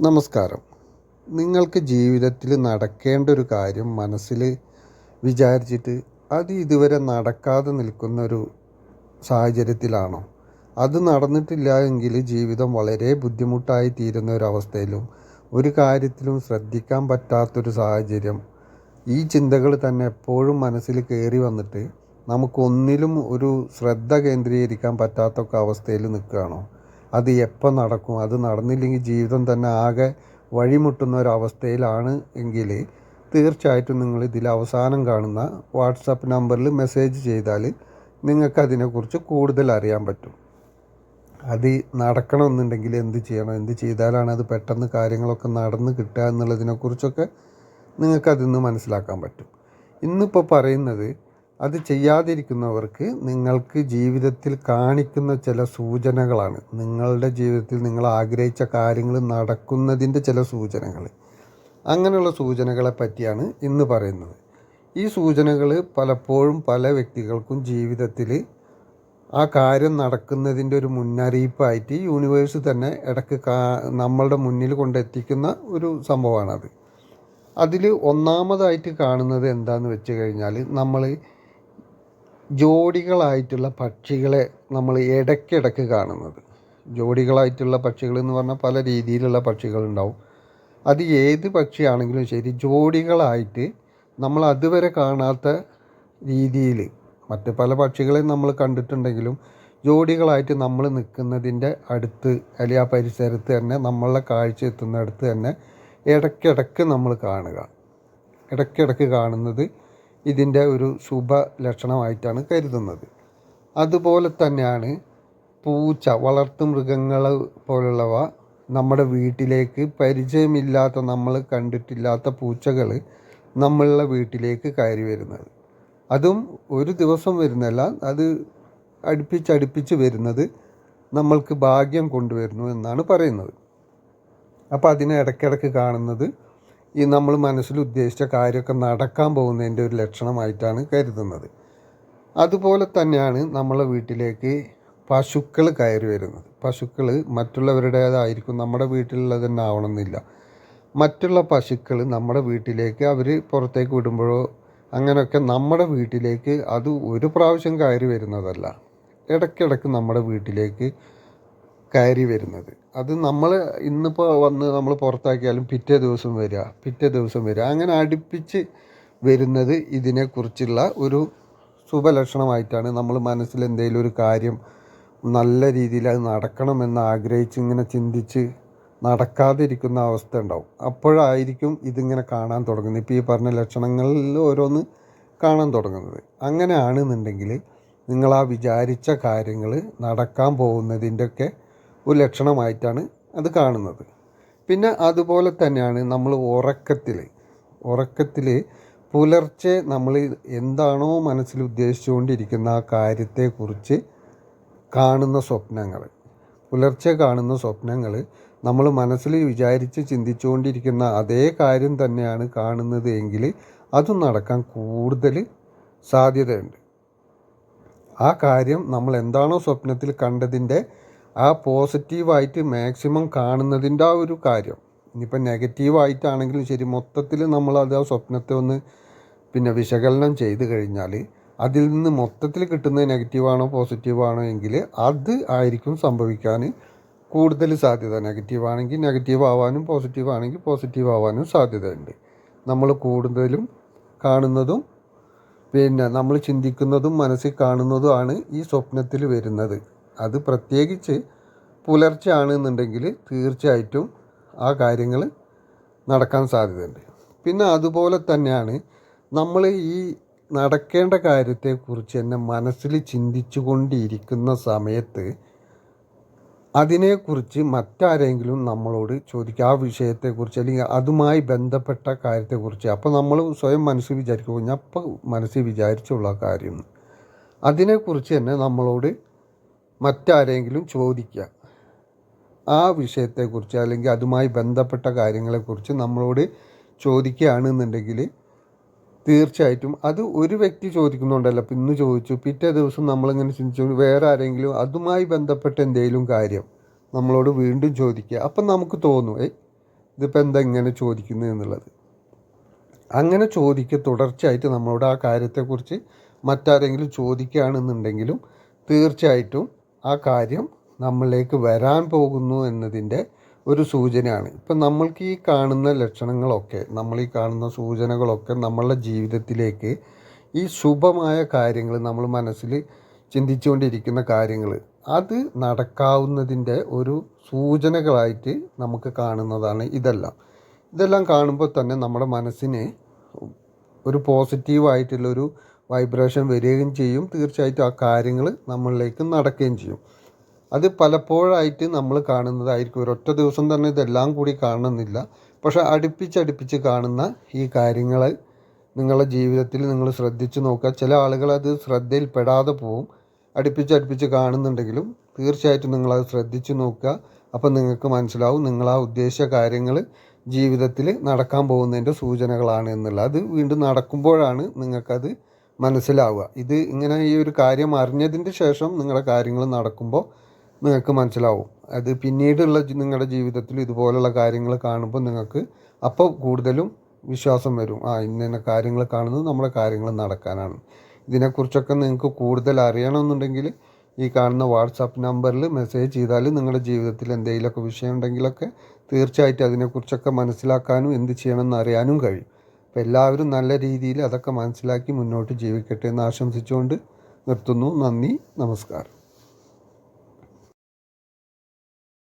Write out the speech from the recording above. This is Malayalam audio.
നമസ്കാരം. നിങ്ങൾക്ക് ജീവിതത്തിൽ നടക്കേണ്ട ഒരു കാര്യം മനസ്സിൽ വിചാരിച്ചിട്ട് അത് ഇതുവരെ നടക്കാതെ നിൽക്കുന്ന ഒരു സാഹചര്യത്തിലാണോ? അത് നടന്നിട്ടില്ല എങ്കിൽ ജീവിതം വളരെ ബുദ്ധിമുട്ടായി തീരുന്ന ഒരവസ്ഥയിലും ഒരു കാര്യത്തിലും ശ്രദ്ധിക്കാൻ പറ്റാത്തൊരു സാഹചര്യം. ഈ ചിന്തകൾ തന്നെ എപ്പോഴും മനസ്സിൽ കയറി വന്നിട്ട് നമുക്കൊന്നിലും ഒരു ശ്രദ്ധ കേന്ദ്രീകരിക്കാൻ പറ്റാത്തൊക്കെ അവസ്ഥയിൽ നിൽക്കുകയാണോ? അത് എപ്പോൾ നടക്കും? അത് നടന്നില്ലെങ്കിൽ ജീവിതം തന്നെ ആകെ വഴിമുട്ടുന്ന ഒരവസ്ഥയിലാണ് എങ്കിൽ തീർച്ചയായിട്ടും നിങ്ങൾ ഇതിൽ അവസാനം കാണുന്ന വാട്സപ്പ് നമ്പറിൽ മെസ്സേജ് ചെയ്താൽ നിങ്ങൾക്ക് അതിനെക്കുറിച്ച് കൂടുതൽ അറിയാൻ പറ്റും. അത് നടക്കണമെന്നുണ്ടെങ്കിൽ എന്ത് ചെയ്യണം? എന്ത് ചെയ്താലാണ് അത് പെട്ടെന്ന് കാര്യങ്ങളൊക്കെ നടന്ന് കിട്ടുക എന്നുള്ളതിനെക്കുറിച്ചൊക്കെ നിങ്ങൾക്ക് അതിൽ നിന്ന് മനസ്സിലാക്കാൻ പറ്റും. ഇന്നിപ്പോൾ പറയുന്നത് അത് ചെയ്യാതിരിക്കുന്നവർക്ക് നിങ്ങൾക്ക് ജീവിതത്തിൽ കാണിക്കുന്ന ചില സൂചനകളാണ്. നിങ്ങളുടെ ജീവിതത്തിൽ നിങ്ങൾ ആഗ്രഹിച്ച കാര്യങ്ങൾ നടക്കുന്നതിന്റെ ചില സൂചനകൾ. അങ്ങനെയുള്ള സൂചനകളെ പറ്റിയാണ് ഇന്ന് പറയുന്നത്. ഈ സൂചനകൾ പലപ്പോഴും പല വ്യക്തികൾക്കും ജീവിതത്തിൽ ആ കാര്യം നടക്കുന്നതിന്റെ ഒരു മുന്നറിയിപ്പായിട്ട് യൂണിവേഴ്സ് തന്നെ ഇടയ്ക്ക് കാ നമ്മളുടെ മുന്നിൽ കൊണ്ടെത്തിക്കുന്ന ഒരു സംഭവമാണത്. അതിൽ ഒന്നാമതായിട്ട് കാണുന്നത് എന്താണെന്ന് വെച്ച് കഴിഞ്ഞാൽ നമ്മൾ ജോഡികളായിട്ടുള്ള പക്ഷികളെ നമ്മൾ ഇടയ്ക്കിടയ്ക്ക് കാണുന്നത്. ജോഡികളായിട്ടുള്ള പക്ഷികൾ എന്ന് പറഞ്ഞാൽ പല രീതിയിലുള്ള പക്ഷികളുണ്ടാവും. അത് ഏത് പക്ഷിയാണെങ്കിലും ശരി ജോഡികളായിട്ട് നമ്മൾ അതുവരെ കാണാത്ത രീതിയിൽ മറ്റ് പല പക്ഷികളെയും നമ്മൾ കണ്ടിട്ടുണ്ടെങ്കിലും ജോഡികളായിട്ട് നമ്മൾ നിൽക്കുന്നതിന്റെ അടുത്ത് അല്ലെങ്കിൽ ആ പരിസരത്ത് തന്നെ നമ്മളെ കാഴ്ച എത്തുന്ന അടുത്ത് തന്നെ ഇടയ്ക്കിടയ്ക്ക് നമ്മൾ കാണുക. ഇടയ്ക്കിടയ്ക്ക് കാണുന്നത് ഇതിന്റെ ഒരു ശുഭ ലക്ഷണമായിട്ടാണ് കരുതുന്നത്. അതുപോലെ തന്നെയാണ് പൂച്ച വളർത്തു മൃഗങ്ങൾ പോലുള്ളവ നമ്മുടെ വീട്ടിലേക്ക് പരിചയമില്ലാത്ത നമ്മൾ കണ്ടിട്ടില്ലാത്ത പൂച്ചകൾ നമ്മളുടെ വീട്ടിലേക്ക് കയറി വരുന്നത്. അതും ഒരു ദിവസം വരുന്നല്ല അത് അടുപ്പിച്ചടുപ്പിച്ച് വരുന്നത് നമ്മൾക്ക് ഭാഗ്യം കൊണ്ടുവരുന്നു എന്നാണ് പറയുന്നത്. അപ്പോൾ അതിനെ ഇടയ്ക്കിടയ്ക്ക് കാണുന്നത് ഈ നമ്മൾ മനസ്സിൽ ഉദ്ദേശിച്ച കാര്യമൊക്കെ നടക്കാൻ പോകുന്നതിന്റെ ഒരു ലക്ഷണമായിട്ടാണ് കരുതുന്നത്. അതുപോലെ തന്നെയാണ് നമ്മളെ വീട്ടിലേക്ക് പശുക്കൾ കയറി വരുന്നത്. പശുക്കൾ മറ്റുള്ളവരുടേതായിരിക്കും നമ്മുടെ വീട്ടിലുള്ളത് തന്നെ ആവണമെന്നില്ല മറ്റുള്ള പശുക്കൾ നമ്മുടെ വീട്ടിലേക്ക് അവർ പുറത്തേക്ക് വിടുമ്പോഴോ അങ്ങനെയൊക്കെ നമ്മുടെ വീട്ടിലേക്ക് അത് ഒരു പ്രാവശ്യം കയറി വരുന്നതല്ല. ഇടയ്ക്കിടയ്ക്ക് നമ്മുടെ വീട്ടിലേക്ക് കയറി വരുന്നത്. അത് നമ്മൾ ഇന്നിപ്പോൾ വന്ന് നമ്മൾ പുറത്താക്കിയാലും പിറ്റേ ദിവസം വരിക പിറ്റേ ദിവസം വരിക. അങ്ങനെ അടുപ്പിച്ച് വരുന്നത് ഇതിനെക്കുറിച്ചുള്ള ഒരു ശുഭലക്ഷണമായിട്ടാണ് നമ്മൾ മനസ്സിൽ എന്തെങ്കിലും ഒരു കാര്യം നല്ല രീതിയിൽ അത് നടക്കണമെന്ന് ആഗ്രഹിച്ച് ഇങ്ങനെ ചിന്തിച്ച് നടക്കാതിരിക്കുന്ന അവസ്ഥ ഉണ്ടാവും. അപ്പോഴായിരിക്കും ഇതിങ്ങനെ കാണാൻ തുടങ്ങുന്നത്. ഇപ്പോൾ ഈ പറഞ്ഞ ലക്ഷണങ്ങളിൽ ഓരോന്ന് കാണാൻ തുടങ്ങുന്നത്. അങ്ങനെയാണെന്നുണ്ടെങ്കിൽ നിങ്ങൾ ആ വിചാരിച്ച കാര്യങ്ങൾ നടക്കാൻ പോകുന്നതിന്റെയൊക്കെ ഒരു ലക്ഷണമായിട്ടാണ് അത് കാണുന്നത്. പിന്നെ അതുപോലെ തന്നെയാണ് നമ്മൾ ഉറക്കത്തിൽ ഉറക്കത്തിൽ പുലർച്ചെ നമ്മൾ എന്താണോ മനസ്സിൽ ഉദ്ദേശിച്ചുകൊണ്ടിരിക്കുന്ന ആ കാര്യത്തെക്കുറിച്ച് കാണുന്ന സ്വപ്നങ്ങൾ. പുലർച്ചെ കാണുന്ന സ്വപ്നങ്ങൾ നമ്മൾ മനസ്സിൽ വിചാരിച്ച് ചിന്തിച്ചുകൊണ്ടിരിക്കുന്ന അതേ കാര്യം തന്നെയാണ് കാണുന്നത് എങ്കിൽ അതും നടക്കാൻ കൂടുതൽ സാധ്യതയുണ്ട്. ആ കാര്യം നമ്മൾ എന്താണോ സ്വപ്നത്തിൽ കണ്ടതിന്റെ ആ പോസിറ്റീവായിട്ട് മാക്സിമം കാണുന്നതിന്റെ ആ ഒരു കാര്യം. ഇനിയിപ്പോൾ നെഗറ്റീവായിട്ടാണെങ്കിലും ശരി മൊത്തത്തിൽ നമ്മളത് ആ സ്വപ്നത്തെ ഒന്ന് പിന്നെ വിശകലനം ചെയ്ത് കഴിഞ്ഞാൽ അതിൽ നിന്ന് മൊത്തത്തിൽ കിട്ടുന്നത് നെഗറ്റീവാണോ പോസിറ്റീവാണോ എങ്കിൽ അത് ആയിരിക്കും സംഭവിക്കാൻ കൂടുതൽ സാധ്യത. നെഗറ്റീവാണെങ്കിൽ നെഗറ്റീവ് ആവാനും പോസിറ്റീവ് ആണെങ്കിൽ പോസിറ്റീവ് ആവാനും സാധ്യതയുണ്ട്. നമ്മൾ കൂടുതലും കാണുന്നതും പിന്നെ നമ്മൾ ചിന്തിക്കുന്നതും മനസ്സിൽ കാണുന്നതുമാണ് ഈ സ്വപ്നത്തിൽ വരുന്നത്. അത് പ്രത്യേകിച്ച് പുലർച്ചെ ആണെന്നുണ്ടെങ്കിൽ തീർച്ചയായിട്ടും ആ കാര്യങ്ങൾ നടക്കാൻ സാധ്യതയുണ്ട്. പിന്നെ അതുപോലെ തന്നെയാണ് നമ്മൾ ഈ നടക്കേണ്ട കാര്യത്തെക്കുറിച്ച് തന്നെ മനസ്സിൽ ചിന്തിച്ചു കൊണ്ടിരിക്കുന്ന സമയത്ത് അതിനെക്കുറിച്ച് മറ്റാരെങ്കിലും നമ്മളോട് ചോദിക്കുക. ആ വിഷയത്തെക്കുറിച്ച് അല്ലെങ്കിൽ അതുമായി ബന്ധപ്പെട്ട കാര്യത്തെക്കുറിച്ച് അപ്പോൾ നമ്മൾ സ്വയം മനസ്സിൽ വിചാരിക്കും ഞാൻ അപ്പോൾ മനസ്സിൽ വിചാരിച്ചുള്ള കാര്യം. അതിനെക്കുറിച്ച് തന്നെ നമ്മളോട് മറ്റാരെങ്കിലും ചോദിക്കുക. ആ വിഷയത്തെക്കുറിച്ച് അല്ലെങ്കിൽ അതുമായി ബന്ധപ്പെട്ട കാര്യങ്ങളെക്കുറിച്ച് നമ്മളോട് ചോദിക്കുകയാണെന്നുണ്ടെങ്കിൽ തീർച്ചയായിട്ടും അത് ഒരു വ്യക്തി ചോദിക്കുന്നുണ്ടല്ലോ. അപ്പം ഇന്ന് ചോദിച്ചു പിറ്റേ ദിവസം നമ്മളിങ്ങനെ ചിന്തിച്ചു വേറെ ആരെങ്കിലും അതുമായി ബന്ധപ്പെട്ട എന്തെങ്കിലും കാര്യം നമ്മളോട് വീണ്ടും ചോദിക്കുക. അപ്പം നമുക്ക് തോന്നും ഏ ഇതിപ്പോൾ എന്താ ഇങ്ങനെ ചോദിക്കുന്നത് എന്നുള്ളത്. അങ്ങനെ ചോദിക്കുക തുടർച്ചയായിട്ട് നമ്മളോട് ആ കാര്യത്തെക്കുറിച്ച് മറ്റാരെങ്കിലും ചോദിക്കുകയാണെന്നുണ്ടെങ്കിലും തീർച്ചയായിട്ടും ആ കാര്യം നമ്മളിലേക്ക് വരാൻ പോകുന്നു എന്നതിന്റെ ഒരു സൂചനയാണ്. ഇപ്പം നമ്മൾക്ക് ഈ കാണുന്ന ലക്ഷണങ്ങളൊക്കെ നമ്മൾ ഈ കാണുന്ന സൂചനകളൊക്കെ നമ്മളുടെ ജീവിതത്തിലേക്ക് ഈ ശുഭമായ കാര്യങ്ങൾ നമ്മൾ മനസ്സിൽ ചിന്തിച്ചുകൊണ്ടിരിക്കുന്ന കാര്യങ്ങൾ അത് നടക്കാവുന്നതിന്റെ ഒരു സൂചനകളായിട്ട് നമുക്ക് കാണുന്നതാണ് ഇതെല്ലാം. ഇതെല്ലാം കാണുമ്പോൾ തന്നെ നമ്മുടെ മനസ്സിന് ഒരു പോസിറ്റീവായിട്ടുള്ളൊരു വൈബ്രേഷൻ വരികയും ചെയ്യും. തീർച്ചയായിട്ടും ആ കാര്യങ്ങൾ നമ്മളിലേക്ക് നടക്കുകയും ചെയ്യും. അത് പലപ്പോഴായിട്ട് നമ്മൾ കാണുന്നതായിരിക്കും. ഒരൊറ്റ ദിവസം തന്നെ ഇതെല്ലാം കൂടി കാണുന്നില്ല പക്ഷെ അടുപ്പിച്ചടുപ്പിച്ച് കാണുന്ന ഈ കാര്യങ്ങൾ നിങ്ങളുടെ ജീവിതത്തിൽ നിങ്ങൾ ശ്രദ്ധിച്ചു നോക്കുക. ചില ആളുകൾ അത് ശ്രദ്ധയിൽപ്പെടാതെ പോവും. അടുപ്പിച്ചടുപ്പിച്ച് കാണുന്നുണ്ടെങ്കിലും തീർച്ചയായിട്ടും നിങ്ങളത് ശ്രദ്ധിച്ചു നോക്കുക. അപ്പം നിങ്ങൾക്ക് മനസ്സിലാവും നിങ്ങൾ ആ ഉദ്ദേശിച്ച കാര്യങ്ങൾ ജീവിതത്തിൽ നടക്കാൻ പോകുന്നതിന്റെ സൂചനകളാണ് എന്നുള്ളത്. അത് വീണ്ടും നടക്കുമ്പോഴാണ് നിങ്ങൾക്കത് മനസ്സിലാവുക. ഇത് ഇങ്ങനെ ഈ ഒരു കാര്യം അറിഞ്ഞതിന്റെ ശേഷം നിങ്ങളുടെ കാര്യങ്ങൾ നടക്കുമ്പോൾ നിങ്ങൾക്ക് മനസ്സിലാവും. അത് പിന്നീടുള്ള നിങ്ങളുടെ ജീവിതത്തിൽ ഇതുപോലുള്ള കാര്യങ്ങൾ കാണുമ്പോൾ നിങ്ങൾക്ക് അപ്പോൾ കൂടുതലും വിശ്വാസം വരും. ആ ഇന്ന കാര്യങ്ങൾ കാണുന്നത് നമ്മുടെ കാര്യങ്ങൾ നടക്കാനാണ്. ഇതിനെക്കുറിച്ചൊക്കെ നിങ്ങൾക്ക് കൂടുതൽ അറിയണമെന്നുണ്ടെങ്കിൽ ഈ കാണുന്ന വാട്സാപ്പ് നമ്പറിൽ മെസ്സേജ് ചെയ്താൽ നിങ്ങളുടെ ജീവിതത്തിൽ എന്തെങ്കിലുമൊക്കെ വിഷയം ഉണ്ടെങ്കിലൊക്കെ തീർച്ചയായിട്ടും അതിനെക്കുറിച്ചൊക്കെ മനസ്സിലാക്കാനും എന്ത് ചെയ്യണമെന്ന് അറിയാനും കഴിയും. അപ്പോൾ എല്ലാവരും നല്ല രീതിയിൽ അതൊക്കെ മനസ്സിലാക്കി മുന്നോട്ട് ജീവിക്കട്ടെ എന്ന് ആശംസിച്ചുകൊണ്ട് നിർത്തുന്നു. നന്ദി നമസ്കാരം.